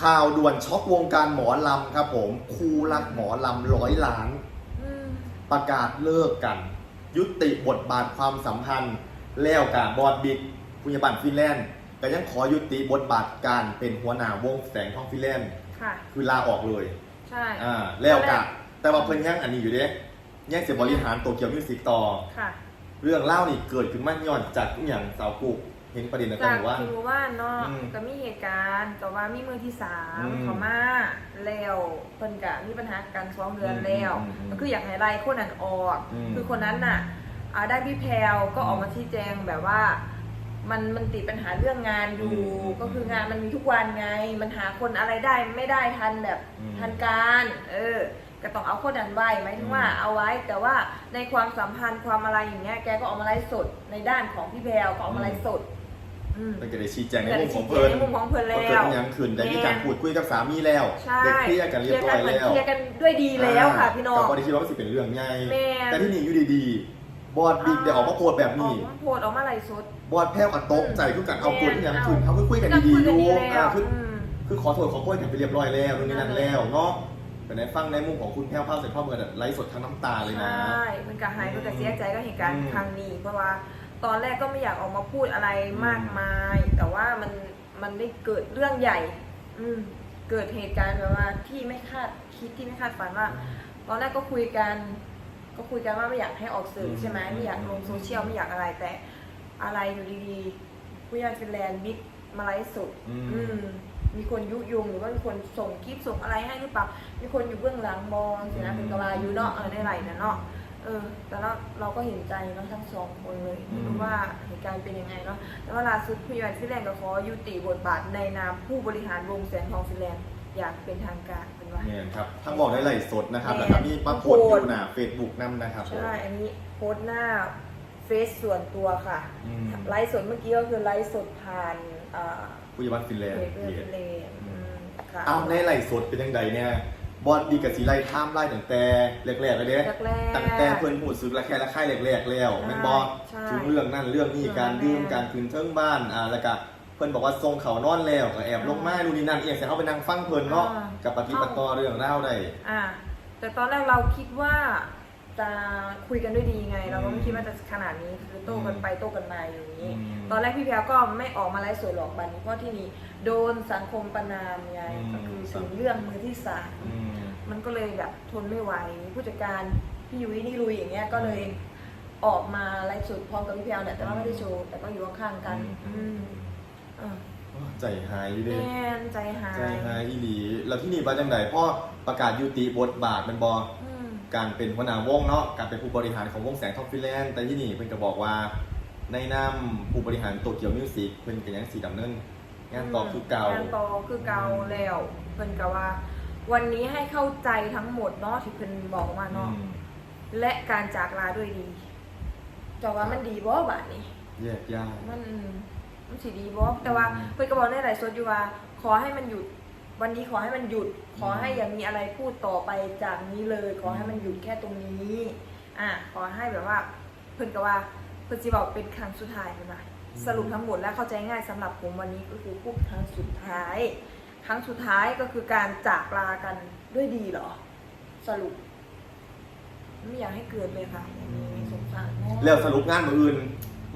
ข่าวด่วนช็อกวงการหมอลำครับผมครูรักหมอลำร้อยล้าน อืมประกาศเลิกกัน ยุติบทบาทความสัมพันธ์ แล้วกับบอดบิ๊กพุญญบัตรฟินแลนด์ก็ยังขอยุติบทบาทการเป็นหัวหน้าวงแสงทองฟินแลนด์ค่ะ คือลาออกเลยใช่ อ่าแล้วกะแต่ว่าเพิ่นยังอันนี้อยู่เด้ยังเสียบริหารโตเกียวมิวสิกต่อ ค่ะ เรื่องเล่านี่เกิดขึ้นมาย้อนจากอหย่างสาวกุกเห็นประเด็นในตอนจากหมู่ว่าคือว่าเนาะอืมก็มีเหตุการณ์แต่ว่ามีมือที่สามอืมเขามาแล้วเพิ่นกะมีปัญหากันสองเดือนอืมแล้วอืมอืมก็คืออยากให้ไล่คนนั้นออก อืมคือคนนั้นน่ะอ่าได้พี่แพรวก็ออกมาชี้แจงแบบว่า มันมันติดปัญหาเรื่องงานอยู่ อืมก็คืองานมันมีทุกวันไง มันหาคนอะไรได้ไม่ได้ทันแบบอืมทันการ เออ ก็ต้องเอาคนนั้นไว้หมายถึงว่า อืม เอาไว้แต่ว่าในความสัมพันธ์ความอะไรอย่างเงี้ยแกก็ออกมาไลฟ์สดในด้านของพี่แพรวก็ออกมาไลฟ์สด อืม มันก็ได้ชี้แจงในแต่มุได้มขชี้องแจเพิ่งนในมุมของเพิ่นแล้ว่าเกิดว อิหยังขึ้นได้มีการพูดคุยกับสามีแล้วใช่ได้เคลียร์กันเรียบร้อยเคลีแล้วเคลียร์กันด้วยดีแล้วค่ะพี่น้องแต่พอได้คิดว่ามันสิเป็นเรื่องใหญ่แม่น แต่ที่นี่อยู่ดีๆ บอดบิ๊กได้ออกมาโพสต์แบบนี้ออกมาโพสต์ออกมาไลฟ์สดบอดแพ้วกับโต๊ะใจทุกกันเอาคุยอิหยังขึ้นเอาเขาคุยกันก็ดีคุยๆกัดูนดีแล้อ่าวคือ อืม คือขอโทษขอโทษกันไปเรียบร้อยแล้วนู่นนี่นั่นแล้วเนาะแต่ในฟังในมุมของคุณแพ้วภาพเสร็จพ่อเมืองไลฟ์สดทั้งน้ำตาเลยนะ ใช่มันก็หายมันก็เสียใจก็เหตุการณ์อืมครั้งนี้ เพราะว่า ตอนแรกก็ไม่อยากออกมาพูดอะไรมากมาย แต่ว่ามันมันได้เกิดเรื่องใหญ่ อืมเกิดเหตุการณ์แบบว่าที่ไม่คาดคิดที่ไม่คาดฝันว่า ตอนแรกก็คุยกัน ก็คุยกันว่าไม่อยากให้ออกสื่อใช่ไหมไม่อยากลงโซเชียลไม่อยากอะไรแต่อะไรอยู่ดีๆผู้ใหญ่ฟินแลนด์บิ๊กมาไลฟ์สดอืมอืมมีคนยุยงหรือว่ามีคนส่งคลิปส่งอะไรให้หรือเปล่ามีคนอยู่เบื้องหลังบอลสินะอืมเป็นกะลาอยู่เนาะเออในไหลนะเนาะ เออ แต่เราเราก็เห็นใจเนาะทั้งสองคนเลยไม่รู้ว่าเหตุการณ์เป็นยังไงเนาะแต่ว่าล่าสุดผู้ใหญ่ฟินแลนด์ก็ขอยุติบทบาทในนามผู้บริหารวงแสงทองฟินแลนด์อย่างเป็นทางการเป็นว่า เนี่ยครับทั้งบอกได้ไลฟ์สดนะครับแม่แล้วก็มีมาโพสต์อยู่หน้าเฟซบุ๊กนั่นนะครับผม ใช่ อันนี้โพสต์หน้าเฟซส่วนตัวค่ะ อืม ไลฟ์สดเมื่อกี้ก็คือไลฟ์สดผ่านอ่าผู้ใหญ่บ้านฟินแลนเพด์จเพื่อนฟินแลนด์อืมค่ะ เอาในไลฟ์สดเป็นยังไงเนี่ย บอดดีกับสีไล่ท่ามไล่ตั้งแต่แรกๆเลยเด้แรกๆตั้งแต่เพิ่นพูดซึกละแค่ละค่ายแรกๆแล้วแม่นบอใช่ถึงเรื่องนั่นเรื่องนี้การใช่ดื่มการคืนเทิงบ้านอ่าแล้วก็เพิ่นบอกว่าทรงเขานอนแล้วก็แอบลงมาดูนี่นั่นเอียงเสียเอาไปนั่งฟังเพิ่นเนาะอ่ากับปฏิบัติต่อเรื่องเล่าวได้ อ่าแต่ตอนแรกเราคิดว่า จะคุยกันด้วยดีไง เราก็ไม่อืมคิดว่าจะขนาดนี้คือโต้กันไปโต้กันมาอย่างนี้อืมตอนแรกพี่แพรวก็ไม่ออกมาไลฟ์สดหรอกบันนี้เพราะที่นี่โดนสังคมประนามไงอืมก็คือถึงเรื่องมือที่สามอืมมันก็เลยแบบทนไม่ไหวผู้จัดการพี่ยุ้ยนี่ลุยอย่างเงี้ยก็เลยออกมาไลฟ์สดพร้อมกับพี่แพรวเนี่ยแต่ว่าไม่ได้โชว์แต่ก็อยู่ข้างๆกันอืมเออใจหายอยู่เด้แม่นใจหายใจหายอีหลี แล้วที่นี่ว่าจังไดพ่อประกาศยุติบทบาทแมันบออืม การเป็นหัวหน้าวงเนาะการเป็นผู้บริหารของวงแสงทองฟินแลนด์แต่ที่นี่เพิ่นก็บอกว่าในนามผู้บริหารโตเกียวมิวสิกเพิ่นก็ยังสีดำเนินงานต่อคือเก่างานต่อคือเก่าแล้วเพิ่นก็ว่า วันนี้ให้เข้าใจทั้งหมดเนาะที่เพิ่นบอกมาอืเนาะมและการจากลาด้วยดีจะว่ามันดีบ่บาดนี้แยกย้ายมันมันสิดีบ่แต่ว่าอืมเพิ่นก็บอกในหลายสดอยู่ว่า ขอให้มันหยุด วันนี้ขอให้มันหยุด ขอให้อย่ามีอะไรพูดต่อไปจากนี้เลย ขอให้มันหยุดแค่ตรงนี้ อะขอให้แบบว่า เพิ่นก็ว่าเพิ่นสิบอกเป็นครั้งสุดท้ายเพิ่นว่าสรุปทั้งหมดแล้วเข้าใจง่ายสำหรับผมวันนี้ก็คือพูดครั้งสุดท้าย ครั้งสุดท้ายก็คือการจากลากันด้วยดีเหรอ สรุป ไม่อยากให้เกิดเลยค่ะอย่างนี้สงสารเนอะแล้วสรุปงานมืออื่น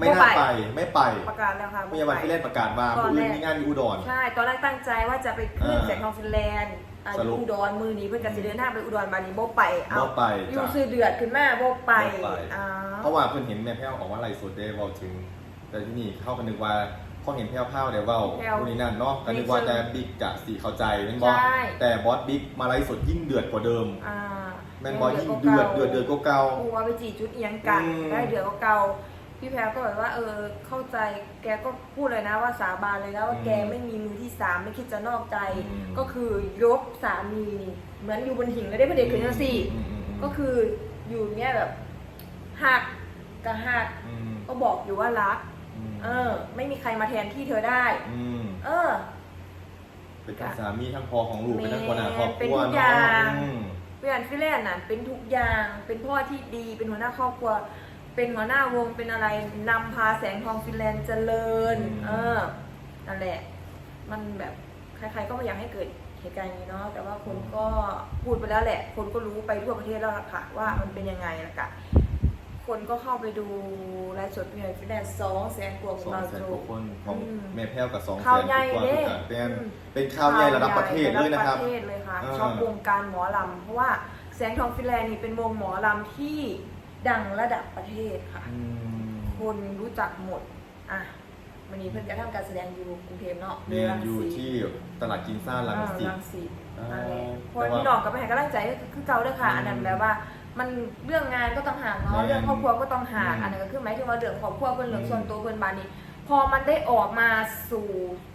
ไม่น่าบ่ไปไปไม่ไปประกาศแล้วค่ะพยาบาลฟินแลนด์ประกาศว่าตอนมือแรอื่นกมีงานอยู่อุดรใช่ตอนแรกตั้งใจว่าจะไปขึ้นอ่าแสงทองฟินแลนด์อ่าอสรุยู่ปอุดรมือนี้เพื่อนกันสิเดินทางไปอุดรบานี้โบไปเอาบ่ไปอยู่จ้ะซื้อเดือดขึ้นมาโบไปบ่ไปอ่าเพราะว่าเพิ่นเห็นแม่แพ้วออกว่าไลฟ์สดได้เว้าถึง แต่ที่นี่เข้ากันนึกว่าพอเห็นแพ้วๆเดี๋ยวเว้าแพ้วคนนี้นั่นเนาะก็นึกว่าแต่บิ๊กจะสีเข้าใจแม่นบ่ใช่แต่บอสบิ๊กมาไลฟ์สดยิ่งเดือดกว่าเดิมอ่าแม่นบ่ยิ่งเดือดเดือดเดือดกว่าเก่ากลัวไปจีจุดเอียงกันอืมได้เดือดก็เก่า พี่แพรก็แบบว่าเออเข้าใจแกก็พูดเลยนะว่าสาบานเลยนะว่าแกไม่มีมือที่สามไม่คิดจะนอกใจก็คือยกสามีนี่เหมือนอยู่บนหิ่งเลยได้ประเด็นคือจังสี่ อืมอืมอืมก็คืออยู่เนี้ยแบบหักกับหักอืมก็บอกอยู่ว่ารัก มเออ ไม่มีใครมาแทนที่เธอได้อืมเออ เป็นทั้งสามีทั้งพ่อของลูกเป็นทั้งคนหาครอบคเป็นรัวทุกอเนาะย่างอืม เวียนฟิแลนด์น่ะเป็นทุกอย่างเป็นพ่อที่ดีเป็นหัวหน้าครอบครัว เป็นหัวหน้าวงเป็นอะไรนำพาแสงทองฟินแลนด์เจริญ เออนั่นแหละ มันแบบขใครๆก็ไม่อยากให้เกิดเหตุการณ์อย่างนี้เนาะแต่ว่าคนก็พูดไปแล้วแหละ คนก็รู้ไปทั่วประเทศแล้วล่ะค่ะ ว่ามันเป็นยังไงละกะคนก็เข้าไปดูไลฟ์สดเนี่ยฟิแลนซ์สองแสนกว่าสองบาทแสนโจกว่าคนของอืมแม่แพ้วกับสองแสข่าวนใหญ่กว่าเด้ทุกอย่างเป็นอืมเป็นข่าวใหญ่ระดับประเทศเลยนะครับข่าวใหญ่ระดับประเทศเลยค่ะอ่าชอบวงการหมอลำเพราะว่าแสงทองฟิแลนด์นี่เป็นวงหมอลำที่ ดังระดับประเทศค่ะ อืม คนรู้จักหมด อะวันนี้เพื่อนกระทำการแสดงอยู่กรุงเทพเนาะเรียนรังอยู่สิตที่ตลาดกินซ่าลังสิตอ่ารังสิตอ่านั่นแหละแต่พว่าอพี่น้องกับไปให้กำลังใจก็คือเก่าด้วยค่ะอืมอันนั้นแบบว่า มันเรื่องงานก็ต้องห่างเนาะแม่นเรื่องครอบครัวก็ต้องห่าง อืม อันนั้นก็คือหมายถึงว่าเรื่องครอบครัวเพื่อนเรื่องอืมส่วนตัวเพื่อนบานนี้ พอมันได้ออกมาสู่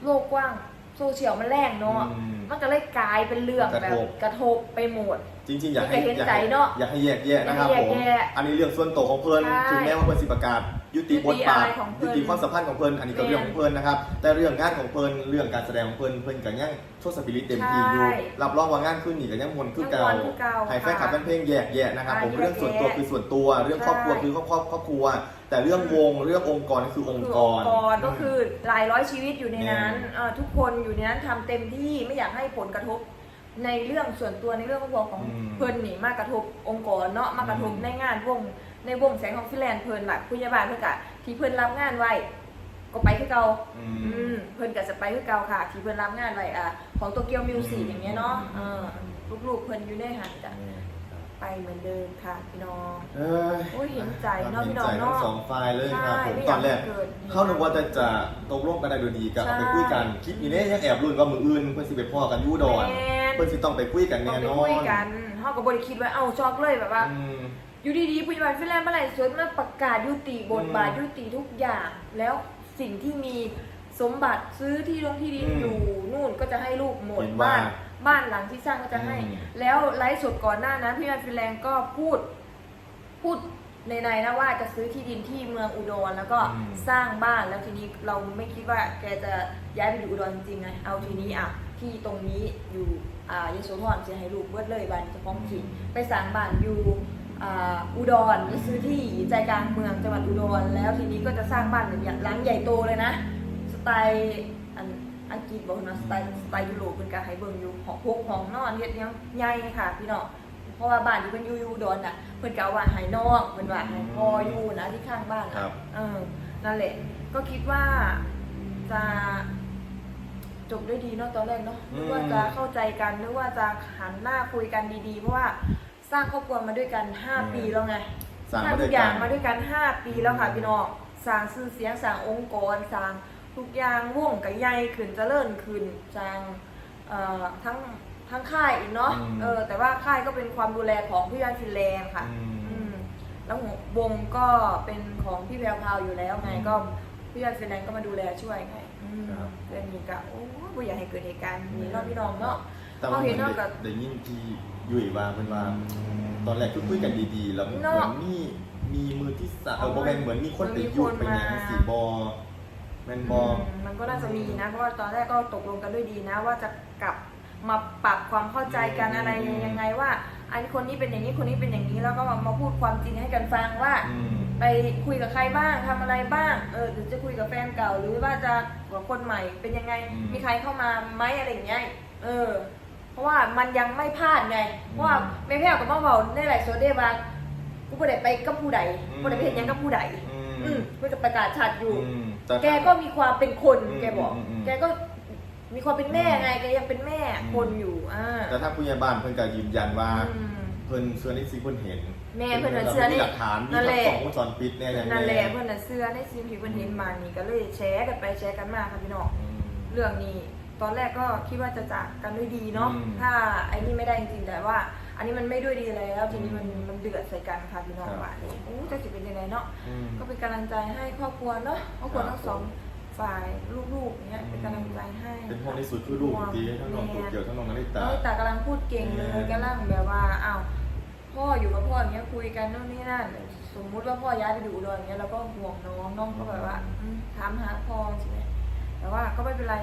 โลกกว้างโซเชียลมันแรงเนาะ อืม มันก็เลยกลายเป็นเรื่องกระแบทบบกระทบไปหมด จริงๆ อยากให้ไม่เคยเห็นอยากใจให้เนอะอยากให้แยกแยะนะครับอยากผมให้แยกแยะอันนี้เรื่องส่วนตัวของเพิ่นใช่ถึงแม้ว่าเพิ่นสิประกาศ ยุติบทบาทยุติอะไรของเพิ่ยุนติความสัมพันธ์ของเพิ่นอันนี้ก็แม่นเรื่องของเพิ่นนะครับ แต่เรื่องงานของเพิ่นเรื่องการแสดงของเพิ่นเพิ่นก็ยังโชว์สปิริตเต็มที่อยู่ใช่รับรองว่างานขึ้นนี่ก็ยังมวนคือเก่ายังม่วนคือเก่าให้แฟนคลับค่ะแฟนเพลงแยกแยะนะครับผมอ่าเรื่องส่วนตัวแยกแยะคือส่วนตัว เรื่องครอบครัวใช่ คือครอบครัวครอบครัว แต่เรื่องวงเรื่ององค์กรนี่คือองคืค์อกองรค์กรก็คือหลายร้อยชีวิตอยู่ในนั้นแม่นเอ่อทุกคนอยู่ในนั้นทำเต็มที่ไม่อยากให้ผลกระทบ ในเรื่องส่วนตัวในเรื่องครอบครัวของอืม เพิ่นนี่มากระทบองค์กรเนาะมากระทบอืมในงานวงในวงแสงของฟินแลนด์เพิ่นแบบผู้ใหญ่บ้านเพิ่นกะที่เพิ่นรับงานไว้ ก็ไปคือเก่า อือืมมเพิ่นก็จะไปคือเก่าค่ะ ที่เพิ่นรับงานไว้อะของโตเกียวมิวสิกอืมอย่างเงี้ยเนาะเออลูกๆเพิ่นอยู่ในหันจ้ะอืม ไปเหมือนเดิมค่ะพี่น้องเอ้ยโอ้ยเห็นใจเนาะเห็พี่นน้อใจงทั้งเนาะสองฝ่ายเลยครับใช่ผมไม่ตอนแรกอยากให้เกิดเขานึกว่าจะจะตกลงกันได้โดยดีกันใช่ไปคุยกันคลิปนี้เนี่ยยังแอบรุ่นว่ามืออื่นเพื่อนสิไปพ่อกันอยูดอนแม่น เพื่อนสิต้องไปคุยกันต้อแน่งไปนอคุยนกันเฮาก็บ่ได้คิดว่าเอ้าช็อกเลยแบบว่า อืม อยู่ดีๆผู้ใหญ่บ้านฟินแลนด์เมื่อไหร่สวนมาประกาศยุติบทบาทอืม ยุติทุกอย่าง แล้วสิ่งที่มี สมบัติซื้อที่ลงที่ดินอืมอยู่นู่นก็จะให้ลูกหมดเห็นว่าบ้าน บ้านหลังที่สร้างก็จะให้ อืม แล้วไลฟ์สดก่อนหน้านั้นพี่แมนฟินแลนด์ก็พูด พูดในในๆนะว่าจะซื้อที่ดินที่เมืองอุดรแล้วก็อืม สร้างบ้านแล้วทีนี้เราไม่คิดว่าแกจะย้ายไปอยู่อุดรจริงๆไงเอาทีนี้อะที่ตรงนี้อยู่อ่ายโสธรจะให้ลูกเบิดเลยบ้านเจะพ้าของถิ่นไปสร้างบ้านอยู่อ่าอุดรจะซื้อที่ใจกลางเมืองจังหวัดอุดรแล้วทีนี้ก็จะสร้างบ้านแบบหลังใหญ่โตเลยนะส ไตล์อันอังกฤษบอกนะสไตล์สไตล์ยุโรปเป็นการให้เบิ่งอยู่หอพกห้องนอนเฮ็ดหยังใหญ่ค่ะพี่น้องเพราะว่าบ้านอยู่เป็นอยูอยูอุดอนอะเพิ่นก็เอาว่าใหายนอกเพิ่นว่าใหายพออยู่นะที่ข้างบ้านครัอะบ เออนั่นแหละ ก็คิดว่าจะจบด้วยดีเนาะตอนแรกเนาะนึกว่าจะเข้าใจกันนึกว่าจะหันหน้าคุยกันดีๆ เพราะว่าสร้างครอบครัวมาด้วยกัน5ปีแล้วไง สร้างสร้างมาด้ทุวยกอย่างกันมาด้วยกัน 5 ปีแล้วค่ะพี่น้องสร้างชื่อเสียงสร้างองค์กรสร้าง ทุกอย่างวงกับใหญ่ขึ้นเจริญขึ้นสร้างเอ่อทั้งทั้งค่ายอีกเนาะอืม เออแต่ว่าค่ายก็เป็นความดูแลของพี่ยันฟินแลนด์ค่ะ อืม อืมแล้ววงก็เป็นของพี่แววพราวอยู่แล้วไงอืมก็พี่ยันฟินแลนด์ก็มาดูแลช่วยไงอืมครับ เรื่องนี้ก็โอ้บ่อยากให้เกิดเหตุการณ์นี้เนาะพี่น้องเนาะ แต่ว่าเขาเหเห็มือนนเนาะกับได้ยินที่ยุ้ยว่าเพิ่นว่า ตอนแรกคือคุยกันดีๆ แล้วเหมือนเนาะมีมีมือที่สามเออเอาบ่แม่นเหมือนมีคนไปมันมียุคนไปหยังมาสิบ่ แม่นบ่อืมมันก็น่าจะมีนะ เพราะว่าตอนแรกก็ตกลงกันด้วยดีนะ ว่าจะกลับมาปรับความเข้าใจกันอืมอะไรยังไงว่า อันนี้คนนี้เป็นอย่างนี้คนนี้เป็นอย่างนี้แล้วก็มามาพูดความจริงให้กันฟังว่าอืมไปคุยกับใครบ้างทำอะไรบ้างเออหรือจะคุยกับแฟนเก่า หรือว่าจะกับคนใหม่เป็นยังไงอืมมีใครเข้ามาไหมอะไรอย่างเงี้ยเออ เพราะว่ามันยังไม่พลาดไงเพราะว่าแม่แพ้วกับมาเบาได้หลายโซเดียบางกูบ่ได้ไปกับผู้ใดอืมบ่ได้ไปเห็นยังกับผู้ใดอืมอืมเพื่อจะประกาศชัดอยู่อืม แต่แกก็มีความเป็นคนอืมแกบอก อืมอืม แกก็มีความเป็นแม่ไงแกยังเป็นแม่อืมคนอยู่อ่าแต่ถ้าผู้ใหญ่บ้านเพิ่นก็ยืนยันว่า อืม เพิ่นเชื่อในสิ่งเพิ่นเห็นแม่เพิ่นน่ะเชื่อในมีหลักฐานมีนั่นแหทั้ละงสองวงจรปิดแน่อย่างนั่นแหละแน่เพื่อนน่ะเสื้อในซีนที่เพื่อนเห็นมานี่ก็เลยแชร์กันไปแชร์กันมาค่ะพี่น้องอืมเรื่องนี้ตอนแรกก็คิดว่าจะจากกันด้วยดีเนาะอืม ถ้าไอ้นี่ไม่ได้จริงๆแต่ว่า อันนี้มันไม่ด้วยดีแล้วทีนี้มันมันเดือดใส่กันค่ะพี่น้องครับว่านี่โอ้จะสิเป็นยังไงเนาะอืม ก็เป็นกำลังใจให้ครอบครัวเนาะครอบครัวครับทั้งสองฝ่ายลูกๆเนี้ยเป็นกำลังใจให้เป็นห่วงที่สุดคือลูกดีทั้งน้องตัวเกี่ยวทั้งน้องนาริตา น้องลิตากำลังพูดเก่งเลยแม่กำลังแบบว่าอ้าวพ่ออยู่กับพ่ออย่างเงี้ยคุยกันนู่นนี่นั่นสมมุติว่าพ่อย้ายไปอยู่อุดรอย่างเงี้ยเราก็ห่วงน้องน้องก็แบบว่าอืมถามหาพ่อใช่ไหมแต่ว่าก็ไม่เป็นไร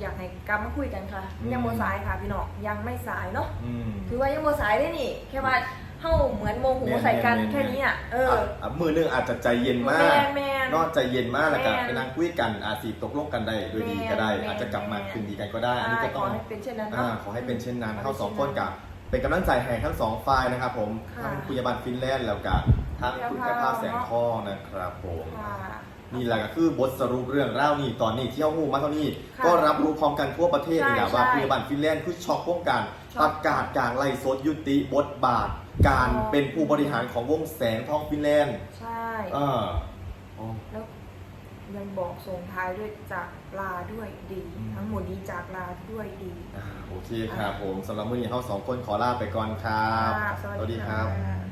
อยากให้กลับมาคุยกันค่ะ อืม ยังโมสายค่ะพี่น้องยังไม่สายเนาะอืมถือว่ายังโมสายได้นี่ แค่ว่าเฮ้าเหมือนโมโหแม่นใส่กันแม่นแค่นี้อะเอออะอะมือหนึงอาจจะใจเย็นมากแมนแมนนอกใจเย็นมากแล้วก็แม่นไปนั่งคุยกันอาจสิตกลงกันได้โดยดีก็ได้ แม่นอาจจะกลับมาแม่นคืนดีกันก็ได้ อันนี้ก็ขต้อองให้เป็นเช่นนั้นอ่าเนาะ ขอให้เป็นเช่นนั้นขอให้ทั้งสองเป็นคนเช่นนั้นกับเป็นกำลังใจให้ทั้งสองฝ่ายนะครับผมค่ะทั้งคุยบันฟินแลนด์แล้วกับทั้งคุณกระทาแสงทองนะครับผม ค่ะ นี่แหละก็คือบทสรุปเรื่องเล่าวนี่ตอนนี้เที่ยวหูมาเท่านี้ ค่ะก็รับรู้พร้อมกันทั่วประเทศนี่แหละใช่ว่าใช่คุยบันฟินแลนด์คือช็อกวงการช็อกประกาศกลางไล่สดยุติบทบาท การอ๋อ เป็นผู้บริหารของวงแสงทองฟินแลนด์ใช่ เอออ๋อ แล้วยังบอกส่งท้ายด้วยจากลาด้วยดี อืม ทั้งหมดนี้จากลาด้วยดี อ่าโอเคครับผมสำหรับมื้อนี้เราสองคนขอลาไปก่อนครับ ค่ะสวัสดีครับค่ะ